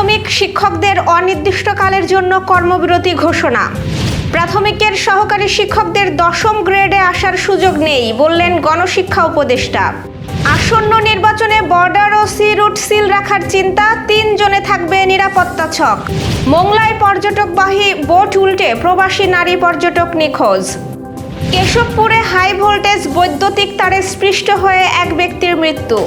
প্রাথমিক শিক্ষকদের অনির্দিষ্টকালের জন্য কর্মবিরতি ঘোষণা। প্রাথমিকের সহকারী শিক্ষকদের দশম গ্রেডে আসার সুযোগ নেই, বললেন গণশিক্ষা উপদেষ্টা। আসন্ন নির্বাচনে বর্ডার ও সি রুট সিল রাখার চিন্তা, তিনজনে থাকবে নিরাপত্তা ছক। মোংলায় পর্যটকবাহী বোট উল্টে প্রবাসী নারী পর্যটক নিখোঁজ। কেশবপুরে হাই ভোল্টেজ বৈদ্যুতিক তারে স্পৃষ্ট হয়ে এক ব্যক্তির মৃত্যু।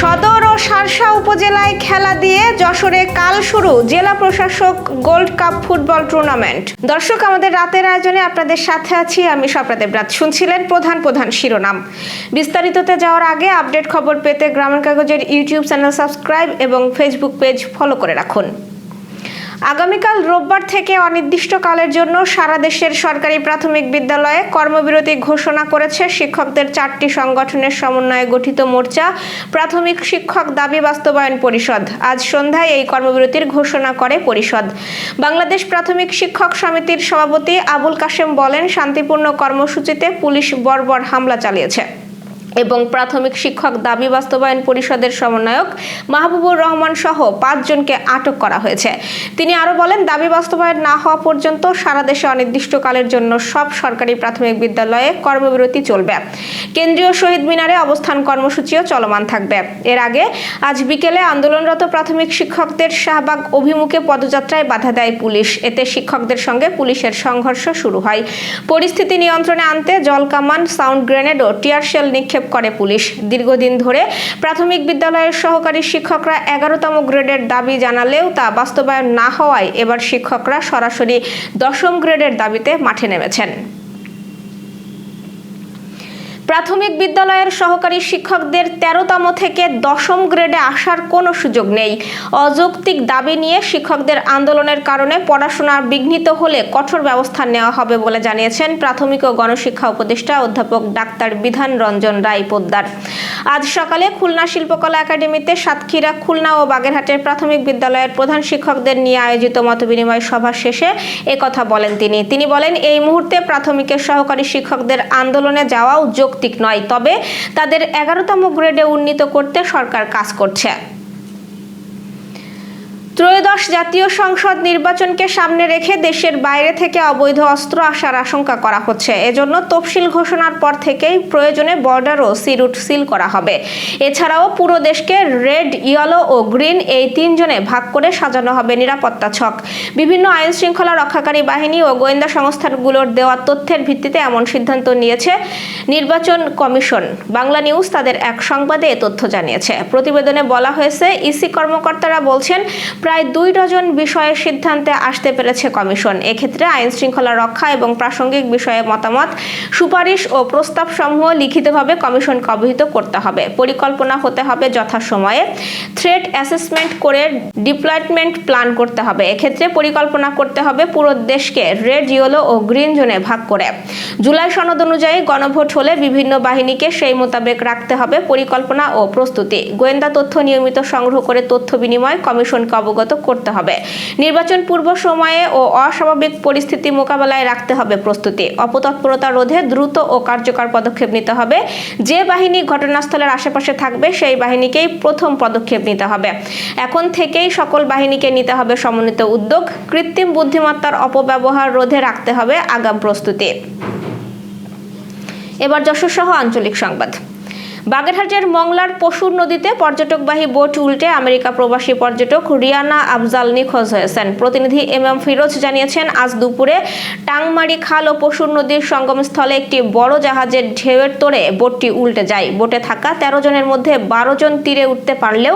সদর ও সারসা উপজেলায় খেলা দিয়ে যশোরে কাল শুরু জেলা প্রশাসক গোল্ড কাপ ফুটবল টুর্নামেন্ট। দর্শক, আমাদের রাতের আয়োজনে আপনাদের সাথে আছি আমি স্বপ্নাদেব রাত শুনছিলেন প্রধান প্রধান শিরোনাম। বিস্তারিততে যাওয়ার আগে আপডেট খবর পেতে গ্রামের কাগজের ইউটিউব চ্যানেল সাবস্ক্রাইব এবং ফেসবুক পেজ ফলো করে রাখুন। আগামীকাল রোববার থেকে অনির্দিষ্টকালের জন্য সারা দেশের সরকারি প্রাথমিক বিদ্যালয়ে কর্মবিরতি ঘোষণা করেছে শিক্ষকদের চারটি সংগঠনের সমন্বয়ে গঠিত মোর্চা, প্রাথমিক শিক্ষক দাবি বাস্তবায়ন পরিষদ। আজ সন্ধ্যায় এই কর্মবিরতির ঘোষণা করে পরিষদ। বাংলাদেশ প্রাথমিক শিক্ষক সমিতির সভাপতি আবুল কাশেম বলেন, শান্তিপূর্ণ কর্মসূচিতে পুলিশ বর্বর হামলা চালিয়েছে। এবং প্রাথমিক শিক্ষক দাবি বাস্তবায়ন পরিষদের সমন্বয়ক মাহবুবুর রহমান সহ পাঁচজনকে আটক করা হয়েছে। তিনি আরও বলেন, দাবি বাস্তবায়ন না হওয়া পর্যন্ত সারা দেশে অনির্দিষ্টকালের জন্য সব সরকারি প্রাথমিক বিদ্যালয়ে কর্মবিরতি চলবে। কেন্দ্রীয় শহীদ মিনারে অবস্থান কর্মসূচিও চলমান থাকবে। এর আগে আজ বিকেলে আন্দোলনরত প্রাথমিক শিক্ষকদের শাহবাগ অভিমুখে পদযাত্রায় বাধা দেয় পুলিশ। এতে শিক্ষকদের সঙ্গে পুলিশের সংঘর্ষ শুরু হয়। পরিস্থিতি নিয়ন্ত্রণে আনতে জলকামান, সাউন্ড গ্রেনেড ও টিয়ার শেল নিক্ষেপ করে পুলিশ। দীর্ঘদিন ধরে প্রাথমিক বিদ্যালয়ের সহকারী শিক্ষকরা এগারোতম গ্রেডের দাবি জানালেও তা বাস্তবায়ন না হওয়ায় এবার শিক্ষকরা সরাসরি দশম গ্রেডের দাবিতে মাঠে নেমেছেন। প্রাথমিক বিদ্যালয়ের সহকারী শিক্ষকদের তেরোতম থেকে দশম গ্রেডে আসার কোনো সুযোগ নেই। অযৌক্তিক দাবি নিয়ে শিক্ষকদের আন্দোলনের কারণে পড়াশোনা বিঘ্নিত হলে কঠোর ব্যবস্থা নেওয়া হবে বলে জানিয়েছেন প্রাথমিক ও গণশিক্ষা উপদেষ্টা অধ্যাপক ডাক্তার বিধান রঞ্জন রায় পোদ্দার। আজ সকালে খুলনা শিল্পকলা একাডেমিতে সাতক্ষীরা, খুলনা ও বাগেরহাটের প্রাথমিক বিদ্যালয়ের প্রধান শিক্ষকদের নিয়ে আয়োজিত মতবিনিময় সভা শেষে একথা বলেন তিনি। তিনি বলেন, এই মুহূর্তে প্রাথমিকের সহকারী শিক্ষকদের আন্দোলনে যাওয়াও যৌক্তিক নয় তবে তাদের এগারোতম গ্রেডে উন্নীত করতে সরকার কাজ করছে। ত্রয়োদশ জাতীয় সংসদ নির্বাচনকে সামনে রেখে দেশের বাইরে থেকে অবৈধ অস্ত্র আসার আশঙ্কা করা হচ্ছে। এজন্য তফসিল ঘোষণার পর থেকেই প্রয়োজনে বর্ডার ও সিরুট সিল করা হবে। এছাড়াও পুরো দেশকে রেড ইয়েলো ও গ্রিন এই তিনজনে ভাগ করে সাজানো হবে নিরাপত্তা ছক। বিভিন্ন আইন শৃঙ্খলা রক্ষাকারী বাহিনী ও গোয়েন্দা সংস্থাগুলোর দেওয়া তথ্যের ভিত্তিতে এমন সিদ্ধান্ত নিয়েছে নির্বাচন কমিশন। বাংলা নিউজ তাদের এক সংবাদে এ তথ্য জানিয়েছে। প্রতিবেদনে বলা হয়েছে, ইসি কর্মকর্তারা বলছেন প্রায় দুই ডজন বিষয়ে সিদ্ধান্তে আসতে পেরেছে কমিশন। এক্ষেত্রে আইন শৃঙ্খলা রক্ষা এবং প্রাসঙ্গিক বিষয়ে মতামত, সুপারিশ ও প্রস্তাব সমূহ লিখিতভাবে কমিশনকে অবহিত করতে হবে। পরিকল্পনা হতে হবে যথাসময়ে। থ্রেট অ্যাসেসমেন্ট করে ডিপ্লয়মেন্ট প্ল্যান করতে হবে। এক্ষেত্রে পরিকল্পনা করতে হবে পুরো দেশকে রেড, ইয়েলো ও গ্রিন জোনে ভাগ করে। জুলাই সনদ অনুযায়ী গণভোট হলে বিভিন্ন বাহিনীকে সেই মোতাবেক রাখতে হবে পরিকল্পনা ও প্রস্তুতি। গোয়েন্দা তথ্য নিয়মিত সংগ্রহ করে তথ্য বিনিময় কমিশনকে অবগত করতে হবে। নির্বাচন পূর্ব সময়ে ও অস্বাভাবিক পরিস্থিতি মোকাবেলায় রাখতে হবে প্রস্তুতি। অপতৎপরতা রোধে দ্রুত ও কার্যকর পদক্ষেপ নিতে হবে। যে বাহিনী ঘটনাস্থলের আশেপাশে থাকবে, সেই বাহিনীকেই প্রথম পদক্ষেপ নিতে হবে। এখন থেকেই সকল বাহিনীকে নিতে হবে সমন্বিত উদ্যোগ। কৃত্রিম বুদ্ধিমত্তার অপব্যবহার রোধে রাখতে হবে আগাম প্রস্তুতি। এবার যশোর সহ আঞ্চলিক সংবাদ। বাগেরহাটের মংলার পশুর নদীতে পর্যটকবাহী বোট উল্টে আমেরিকা প্রবাসী পর্যটক রিয়ানা আফজাল নিখোঁজ হয়েছেন। প্রতিনিধি এম এম ফিরোজ জানিয়েছেন, আজ দুপুরে টাংমারি খাল ও পশুর নদীর সঙ্গমস্থলে একটি বড় জাহাজের ঢেউয়ের তোড়ে বোটটি উল্টে যায়। বোটে থাকা তেরো জনের মধ্যে বারো জন তীরে উঠতে পারলেও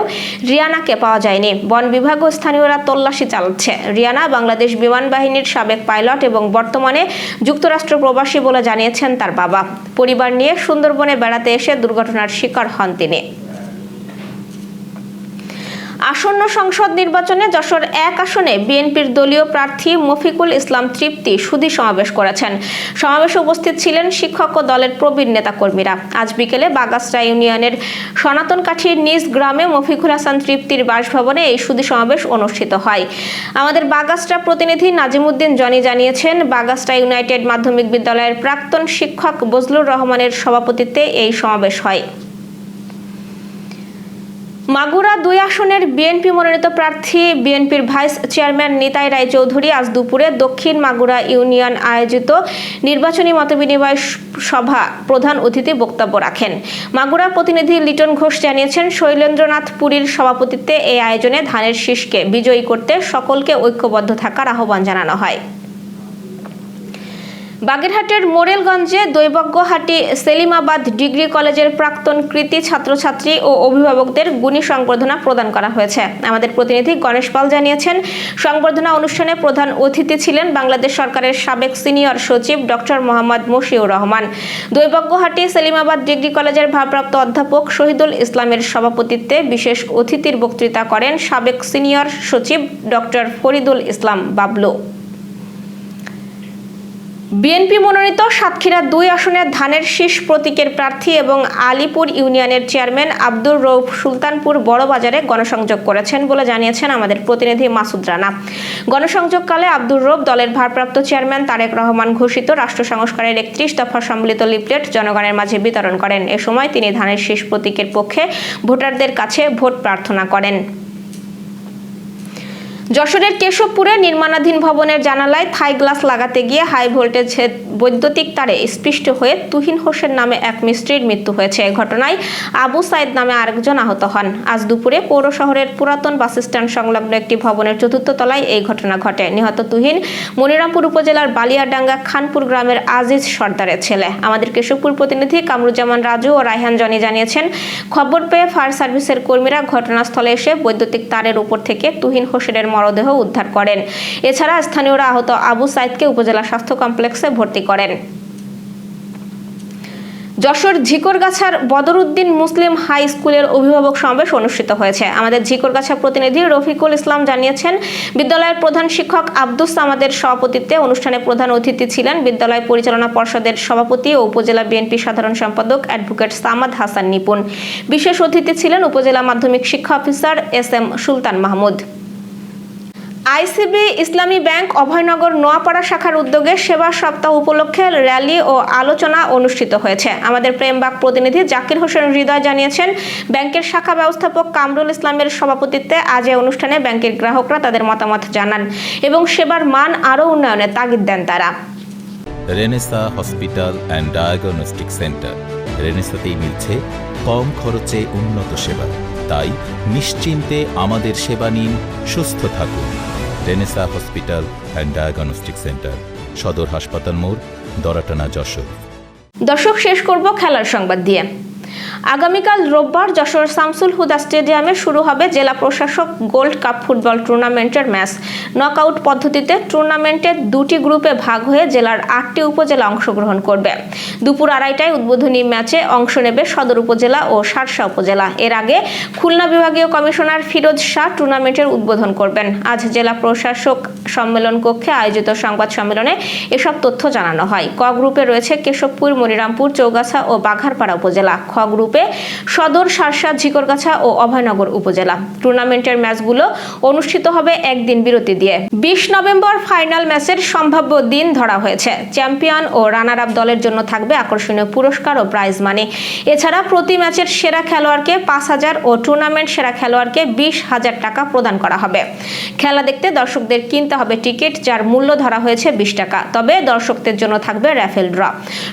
রিয়ানাকে পাওয়া যায়নি। বন বিভাগ ও স্থানীয়রা তল্লাশি চালাচ্ছে। রিয়ানা বাংলাদেশ বিমান বাহিনীর সাবেক পাইলট এবং বর্তমানে যুক্তরাষ্ট্র প্রবাসী বলে জানিয়েছেন তার বাবা। পরিবার নিয়ে সুন্দরবনে বেড়াতে এসে দুর্ঘটনা ঘটনার শিকার হন তিনি। আসন্ন সংসদ নির্বাচনে যশোর এক আসনে বিএনপির দলীয় প্রার্থী মফিকুল ইসলাম তৃপ্তি সুধী সমাবেশ করেছেন। সমাবেশে উপস্থিত ছিলেন শিক্ষক ও দলের প্রবীণ নেতাকর্মীরা। আজ বিকেলে বাগাসরা ইউনিয়নের সনাতন কাঠির নিজ গ্রামে মফিকুল হাসান তৃপ্তির বাসভবনে এই সুধী সমাবেশ অনুষ্ঠিত হয়। আমাদের বাগাসরা প্রতিনিধি নাজিমুদ্দিন জনি জানিয়েছেন, বাগাসরা ইউনাইটেড মাধ্যমিক বিদ্যালয়ের প্রাক্তন শিক্ষক বজলুর রহমানের সভাপতিত্বে এই সমাবেশ হয়। মাগুরা দুই আসনের বিএনপি মনোনীত প্রার্থী, বিএনপির ভাইস চেয়ারম্যান নিতাই রায়চৌধুরী আজ দুপুরে দক্ষিণ মাগুরা ইউনিয়ন আয়োজিত নির্বাচনী মতবিনিময় সভা প্রধান অতিথি বক্তব্য রাখেন। মাগুরা প্রতিনিধি লিটন ঘোষ জানিয়েছেন, শৈলেন্দ্রনাথ পুরীর সভাপতিত্বে এই আয়োজনে ধানের শীষকে বিজয়ী করতে সকলকে ঐক্যবদ্ধ থাকার আহ্বান জানানো হয়। বাগেরহাটের মোরেলগঞ্জে দৈবজ্ঞহাটি সেলিমাবাদ ডিগ্রি কলেজের প্রাক্তন কৃতি ছাত্রছাত্রী ও অভিভাবকদের গুণী সংবর্ধনা প্রদান করা হয়েছে। আমাদের প্রতিনিধি গণেশ পাল জানিয়েছেন, সংবর্ধনা অনুষ্ঠানে প্রধান অতিথি ছিলেন বাংলাদেশ সরকারের সাবেক সিনিয়র সচিব ডক্টর মোহাম্মদ মশিউর রহমান। দৈবজ্ঞহাটি সেলিমাবাদ ডিগ্রি কলেজের ভারপ্রাপ্ত অধ্যাপক শহীদুল ইসলামের সভাপতিত্বে বিশেষ অতিথির বক্তৃতা করেন সাবেক সিনিয়র সচিব ডক্টর ফরিদুল ইসলাম বাবলু। বিএনপি মনোনীত সাতক্ষীরা দুই আসনের ধানের শীষ প্রতীকের প্রার্থী এবং আলিপুর ইউনিয়নের চেয়ারম্যান আব্দুর রৌফ সুলতানপুর বড়বাজারে গণসংযোগ করেছেন বলে জানিয়েছেন আমাদের প্রতিনিধি মাসুদ রানা। গণসংযোগকালে আব্দুর রৌফ দলের ভারপ্রাপ্ত চেয়ারম্যান তারেক রহমান ঘোষিত রাষ্ট্র সংস্কারের একত্রিশ দফা সম্মিলিত লিফলেট জনগণের মাঝে বিতরণ করেন। এ সময় তিনি ধানের শীষ প্রতীকের পক্ষে ভোটারদের কাছে ভোট প্রার্থনা করেন। যশোরের কেশবপুরে নির্মাণাধীন ভবনের জানালায় থাই গ্লাস লাগাতে গিয়ে হাই ভোল্টেজ বৈদ্যুতিক তারে স্পৃষ্ট হয়ে তুহিন হোসেন নামে এক মিস্ত্রির মৃত্যু হয়েছে। এ ঘটনায় আবু সাইদ নামে আরেকজন আহত হন। আজ দুপুরে পৌর শহরের পুরাতন বাস স্ট্যান্ড সংলগ্ন একটি ভবনের চতুর্থ তলায় এই ঘটনা ঘটে। নিহত তুহিন মনিরামপুর উপজেলার বালিয়াডাঙ্গা খানপুর গ্রামের আজিজ সর্দারের ছেলে। আমাদের কেশবপুর প্রতিনিধি কামরুজ্জামান রাজু ও রায়হান জনি জানিয়েছেন, খবর পেয়ে ফায়ার সার্ভিসের কর্মীরা ঘটনাস্থলে এসে বৈদ্যুতিক তারের উপর থেকে তুহিন হোসেনের মরদেহ উদ্ধার করেন। এছাড়া স্থানীয়রা আহত আবু সাইদকে উপজেলা স্বাস্থ্য কমপ্লেক্সে ভর্তি করেন। যশোর ঝিকরগাছার বদরুদ্দিন মুসলিম হাই স্কুলের অভিভাবক সমাবেশ অনুষ্ঠিত হয়েছে। আমাদের ঝিকরগাছা প্রতিনিধি রফিকুল ইসলাম জানিয়েছেন, বিদ্যালয়ের প্রধান শিক্ষক আব্দুস সামাদের সভাপতিত্বে অনুষ্ঠানে প্রধান অতিথি ছিলেন বিদ্যালয় পরিচালনা পর্ষদের সভাপতি ও উপজেলা বিএনপি সাধারণ সম্পাদক অ্যাডভোকেট সামাদ হাসান নিপুন বিশেষ অতিথি ছিলেন উপজেলা মাধ্যমিক শিক্ষা officer S M Sultan Mahmud. ICB Islami bank Abhaynagar Noapara শাখার উদ্যোগে সেবা সপ্তাহ উপলক্ষে র্যালি ও আলোচনা অনুষ্ঠিত হয়েছে। আমাদের প্রেমবাগ প্রতিনিধি জাকির হোসেন হৃদয় জানিয়েছেন, ব্যাংকের শাখা ব্যবস্থাপক কামরুল ইসলামের সভাপতিত্বে আজ এই অনুষ্ঠানে ব্যাংকের গ্রাহকরা তাদের মতামত জানান এবং সেবার মান আরও উন্নয়নে তাগিদ দেন তারা। Renaissance hospital and diagnostic centre. রেনেসাতেই মিলছে কম খরচে উন্নত সেবা। তাই নিশ্চিন্তে আমাদের সেবা নিন, সুস্থ থাকুন। Renaissance hospital and diagnostic centre, সদর হাসপাতাল মোড়, দরাটানা যশোর। দর্শক, শেষ করব খেলার সংবাদ দিয়ে। আগামীকাল রোববার যশোর শামসুল হুদা স্টেডিয়ামে শুরু হবে জেলা প্রশাসক গোল্ড কাপ ফুটবল টুর্নামেন্টের ম্যাচ। নকআউট পদ্ধতিতে টুর্নামেন্টের দুটি গ্রুপে ভাগ হয়ে জেলার আটটি উপজেলা অংশগ্রহণ করবে। দুপুর আড়াইটায় উদ্বোধনী ম্যাচে অংশ নেবে সদর উপজেলা ও সারসা উপজেলা। এর আগে খুলনা বিভাগীয় কমিশনার ফিরোজ শাহ টুর্নামেন্টের উদ্বোধন করবেন। আজ জেলা প্রশাসক সম্মেলন কক্ষে আয়োজিত সংবাদ সম্মেলনে এসব তথ্য জানানো হয়। ক গ্রুপে রয়েছে কেশবপুর, মনিরামপুর, চৌগাছা ও বাঘারপাড়া উপজেলা। খ গ্রুপে সদর, সারসা, ঝিকরগাছা ও অভয়নগর উপজেলা। টুর্নামেন্টের ম্যাচগুলো অনুষ্ঠিত হবে একদিন বিরতি দিয়ে। বিশ নভেম্বর ফাইনাল ম্যাচের সম্ভাব্য দিন ধরা হয়েছে। চ্যাম্পিয়ন ও রানার আপ দলের জন্য থাকবে আকর্ষণীয় পুরস্কার ও প্রাইজ মানি। এছাড়া প্রতি ম্যাচের সেরা খেলোয়াড়কে পাঁচ হাজার ও টুর্নামেন্ট সেরা খেলোয়াড়কে বিশ হাজার টাকা প্রদান করা হবে। খেলা দেখতে দর্শকদের কিনতে হবে টিকিট, যার মূল্য ধরা হয়েছে বিশ টাকা। তবে দর্শকদের জন্য থাকবে র্যাফেল ড্র।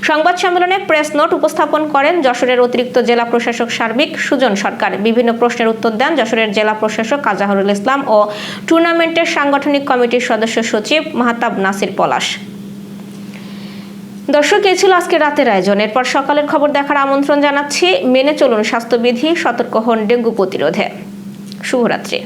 সংবাদ সম্মেলনে প্রেস নোট উপস্থাপন করেন যশোরের অতিরিক্ত জেলা প্রশাসক সার্বিক সুজন সরকার বিভিন্ন প্রশ্নের উত্তর দেন যশোরের জেলা প্রশাসক কাজাহরুল ইসলাম ও টুর্নামেন্টের সাংগঠনিক কমিটির সদস্য সচিব মাহতাব নাসির পলাশ। দর্শক, এই ছিল আজকে রাতের আয়োজন। এরপর সকালের খবর দেখার আমন্ত্রণ জানাচ্ছি। মেনে চলুন স্বাস্থ্যবিধি, সতর্ক হন ডেঙ্গু প্রতিরোধে। শুভরাত্রি।